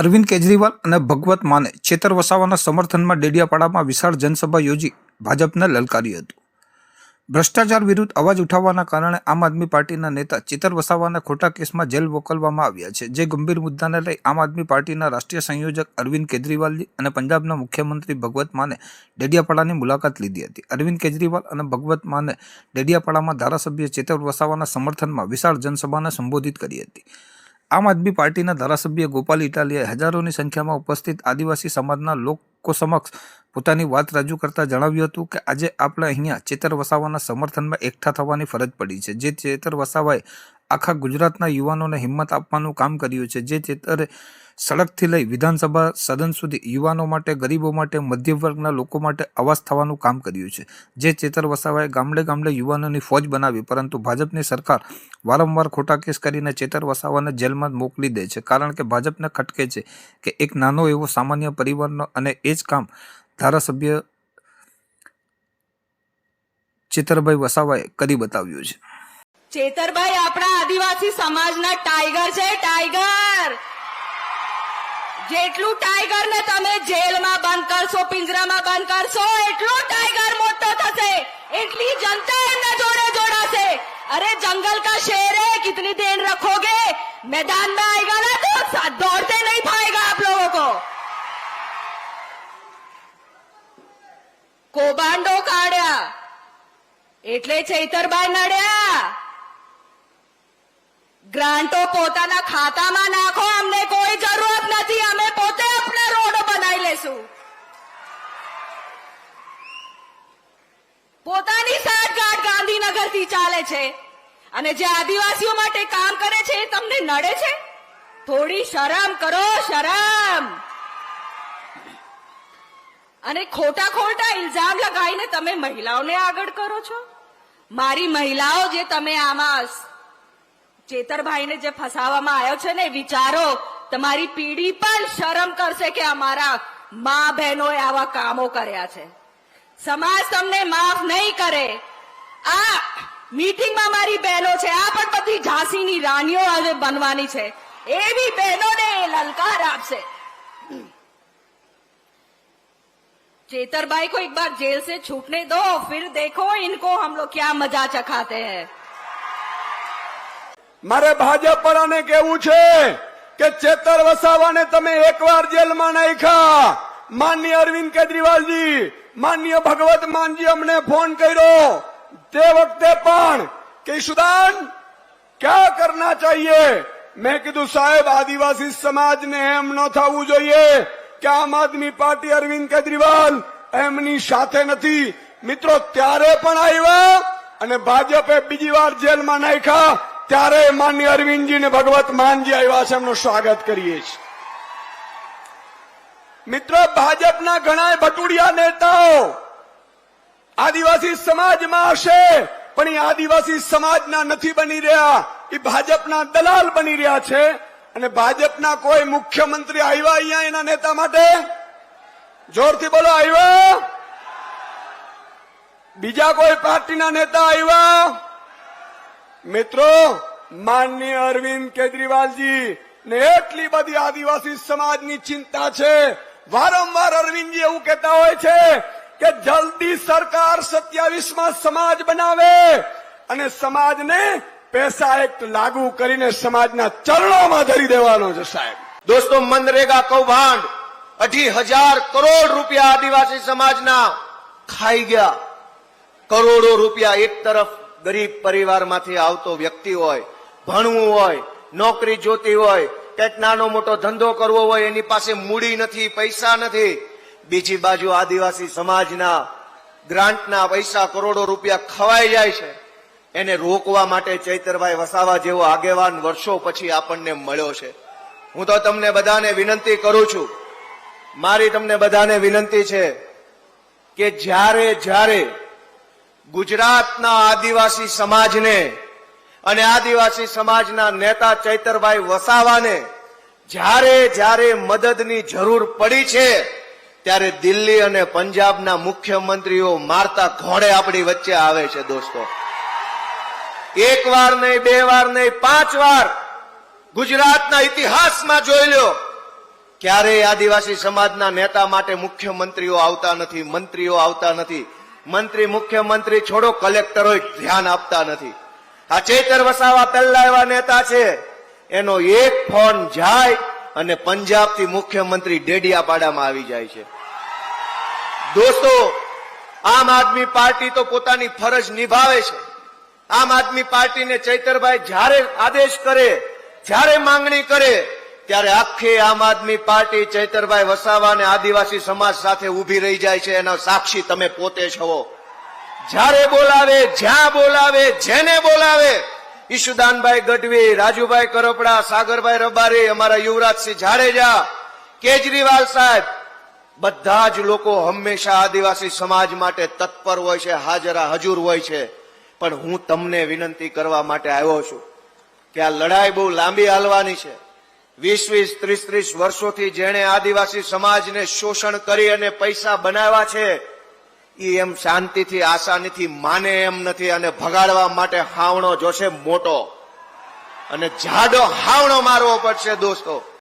અરવિંદ કેજરીવાલ અને ભગવત માને ચેતર વસાવાના સમર્થનમાં ડેડિયાપાડામાં વિશાળ જનસભા યોજી ભાજપને લલકાર્યું હતું. ભ્રષ્ટાચાર વિરુદ્ધ અવાજ ઉઠાવવાના કારણે આમ આદમી પાર્ટીના નેતા ચેતર વસાવાના ખોટા કેસમાં જેલ મોકલવામાં આવ્યા છે, જે ગંભીર મુદ્દાને લઈ આમ આદમી પાર્ટીના રાષ્ટ્રીય સંયોજક અરવિંદ કેજરીવાલજી અને પંજાબના મુખ્યમંત્રી ભગવત માને ડેડિયાપાડાની મુલાકાત લીધી હતી. અરવિંદ કેજરીવાલ અને ભગવત માને ડેડિયાપાડામાં ધારાસભ્ય ચેતર વસાવાના સમર્થનમાં વિશાળ જનસભાને સંબોધિત કરી હતી. આમ આદમી પાર્ટીના ધારાસભ્ય ગોપાલ ઇટાલીએ હજારોની સંખ્યામાં ઉપસ્થિત આદિવાસી સમાજના લોકો સમક્ષ પોતાની વાત રજૂ કરતા જણાવ્યું હતું કે આજે આપણે અહીંયા ચેતર વસાવાના સમર્થનમાં એકઠા થવાની ફરજ પડી છે. જે ચેતર વસાવાએ આખા ગુજરાતના યુવાનોને હિંમત આપવાનું કામ કર્યું છે. જે ચેતરે સડકથી લઈ વિધાનસભા સદન સુધી યુવાનો માટે, ગરીબો માટે મધ્યમ વર્ગના લોકો માટે અવાજ થવાનું કામ કર્યું છે. જે ચેતર વસાવાએ ગામડે ગામડે યુવાનોની ફોજ બનાવી, પરંતુ ભાજપની સરકાર વારંવાર ખોટા કેસ કરીને ચેતર વસાવાને જેલમાં મોકલી દે છે. કારણ કે ભાજપને ખટકે છે કે એક નાનો એવો સામાન્ય પરિવારનો અને એ જ કામ ધારાસભ્ય ચેતરભાઈ વસાવાએ કરી બતાવ્યું છે. ચેતરભાઈ આપણા આદિવાસી સમાજના ટાઈગર છે ટાઈગર જેટલું ટાઈગર ને તમે જેલમાં બંધ કરશો પિંજરામાં બંધ કરશો એટલું ટાઈગર મોટો થશે એટલી જનતા એમના જોડે જોડાશે અરે જંગલ કા શેર है कितनी देर रखोगे मैदान में आएगा ना तो सा- दौड़ते नहीं पाएगा आप लोगों को કૌભાંડો કાઢ્યા એટલે ચૈતરભાઈ નડ્યા ગ્રાન્ટો પોતાના ખાતામાં નાખો, અમને કોઈ જરૂરત નથી, અમે પોતે આપણા રોડો બનાવી લેશું. પોતાની સાઠગાંઠ ગાંધીનગરથી ચાલે છે અને જે આદિવાસીઓ માટે કામ કરે છે એ તમને નડે છે? થોડી શરમ કરો, શરમ! અને ખોટા ખોટા ઇલ્ઝામ લગાવીને તમે મહિલાઓને આગળ કરો છો? મારી મહિલાઓ જે તમે આમાં ચેતરભાઈને જે ફસાવવામાં આવ્યો છે ને વિચારો તમારી પીઢી પણ શરમ કરશે કે અમારા મા બહેનોએ આવા કામો કર્યા છે સમાજ તમને માફ નહીં કરે આ મીટિંગમાં મારી બહેનો છે આ પણ બધી ઝાંસીની રાણીઓ હવે બનવાની છે એવી બહેનોને એ લલકાર આપશે चेतरबाई को एक बार जेल से छूटने दो फिर देखो इनको हम लोग क्या मजा चखाते हैं મારે ભાજપ વાળાને કેવું છે કે ચેતર વસાવાને તમે એકવાર જેલમાં નાખ્યા. માન્ય અરવિંદ કેજરીવાલજી માન્ય ભગવત માનજી અમને ફોન કર્યો. તે વખતે પણ કેશુદાન ક્યાં કરના ચાહીએ? મેં કીધું, સાહેબ, આદિવાસી સમાજને એમ ન થવું જોઈએ કે આમ આદમી પાર્ટી અરવિંદ કેજરીવાલ એમની સાથે નથી. મિત્રો, ત્યારે પણ આવ્યા અને ભાજપે બીજી વાર જેલમાં નાખ્યા. ત્યારે માન્ય અરવિંદજી ને ભગવત માનજી આવ્યા છે, એમનું સ્વાગત કરીએ છીએ. મિત્રો, ભાજપના ઘણા ભટુડિયા નેતાઓ આદિવાસી સમાજમાં હશે, પણ એ આદિવાસી સમાજના નથી બની રહ્યા. એ ભાજપના દલાલ બની રહ્યા છે અને ભાજપના કોઈ મુખ્યમંત્રી આવ્યા અહીંયા એના નેતા માટે? જોરથી બોલો, આવ્યા? બીજા કોઈ પાર્ટીના નેતા આવ્યા? મિત્રો, માનનીય અરવિંદ કેજરીવાલજી, ને એટલી બધી આદિવાસી સમાજની ચિંતા છે. વારંવાર અરવિંદજી એવું કહેતા હોય છે કે જલ્દી સરકાર સત્યાવીસમાં સમાજ બનાવે અને સમાજને પૈસા એક્ટ લાગુ કરીને સમાજના ચરણોમાં ધરી દેવાનો છે સાહેબ. દોસ્તો, મનરેગા કૌભાંડ અઢી હજાર કરોડ રૂપિયા આદિવાસી સમાજના ખાઈ ગયા. કરોડો રૂપિયા એક તરફ ગરીબ પરિવારમાંથી આવતો વ્યક્તિ હોય, ભણવું હોય, નોકરી જોતી હોય, કંઈક નાનો મોટો ધંધો કરવો હોય, એની પાસે મૂડી નથી, પૈસા નથી. બીજી બાજુ આદિવાસી સમાજના ગ્રાન્ટના પૈસા કરોડો રૂપિયા ખવાઈ જાય છે. એને રોકવા માટે ચૈતરભાઈ વસાવા જેવો આગેવાન વર્ષો પછી આપણને મળ્યો છે. હું તો તમને બધાને વિનંતી કરું છું. મારી તમને બધાને વિનંતી છે કે જ્યારે જ્યારે ગુજરાતના આદિવાસી સમાજને અને આદિવાસી સમાજના નેતા ચૈતરભાઈ વસાવાને જ્યારે જ્યારે મદદની જરૂર પડી છે, ત્યારે દિલ્હી અને પંજાબના મુખ્યમંત્રીઓ મારતા ઘોડે આપણી વચ્ચે આવે છે દોસ્તો. એક વાર નહીં, બે વાર નહીં, પાંચ વાર ગુજરાતના ઇતિહાસમાં જોઈ લો ક્યારેય આદિવાસી સમાજના નેતા માટે મુખ્યમંત્રીઓ આવતા નથી, મંત્રીઓ આવતા નથી. મંત્રી, મુખ્યમંત્રી છોડો કલેક્ટરો ધ્યાન આપતા નથી. આ ચૈતર વસાવા પહેલા એવા નેતા છે, એનો એક ફોન જાય અને પંજાબથી મુખ્યમંત્રી ડેડિયાપાડામાં આવી જાય છે. દોસ્તો, આમ આદમી પાર્ટી તો પોતાની ફરજ નિભાવે છે. આમ આદમી પાર્ટીને ચૈતરભાઈ જ્યારે આદેશ કરે, જ્યારે માંગણી કરે ત્યારે આખી આમ આદમી પાર્ટી ચૈતરભાઈ વસાવા અને આદિવાસી સમાજ સાથે ઊભી રહી જાય છે એના સાક્ષી તમે પોતે છો જ્યારે બોલાવે, જ્યાં બોલાવે, જેને બોલાવે, ઈશુદાનભાઈ ગઢવી, રાજુભાઈ કરપડા, સાગરભાઈ રબારી, અમારા યુવરાજસિંહ જાડેજા, કેજરીવાલ સાહેબ, બધા જ લોકો હંમેશા આદિવાસી સમાજ માટે તત્પર હોય છે, હાજરા હજુર હોય છે. પણ હું તમને વિનંતી કરવા માટે આવ્યો છું કે આ લડાઈ બહુ લાંબી હાલવાની છે. વીસ વીસ ત્રીસ ત્રીસ વર્ષોથી જેણે આદિવાસી સમાજને શોષણ કરી અને પૈસા બનાવ્યા છે, એ એમ શાંતિથી, આસાનીથી માને એમ નથી અને ભગાડવા માટે હાવણો જોશે મોટો. અને જાડો હાવણો મારવો પડશે દોસ્તો.